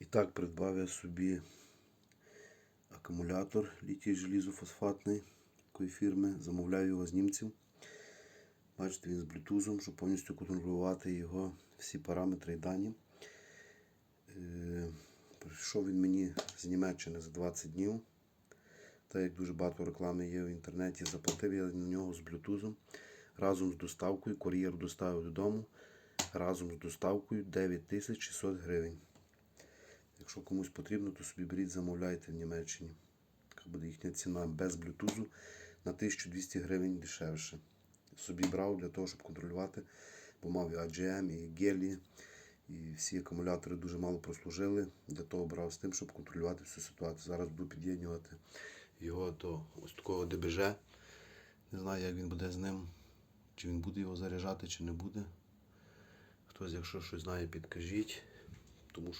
І так придбав я собі акумулятор літій желізофосфатний такої фірми. Замовляю його з німців. Бачите, він з блютузом, щоб повністю контролювати його всі параметри і дані. Е, Прийшов він мені з Німеччини за 20 днів. Так як дуже багато реклами є в інтернеті, заплатив я на нього з блютузом. Разом з доставкою, кур'єр доставив додому. Разом з доставкою 9600 гривень. Якщо комусь потрібно, то собі беріть, замовляйте в Німеччині. Така буде їхня ціна без блютузу на 1200 гривень дешевше. Собі брав для того, щоб контролювати, бо мав і AGM, і Гелі, і всі акумулятори дуже мало прослужили. Для того брав з тим, щоб контролювати всю ситуацію. Зараз буду під'єднувати його до ось такого ДБЖ. Не знаю, як він буде з ним, чи він буде його заряджати, чи не буде. Хтось, якщо щось знає, підкажіть. Тому що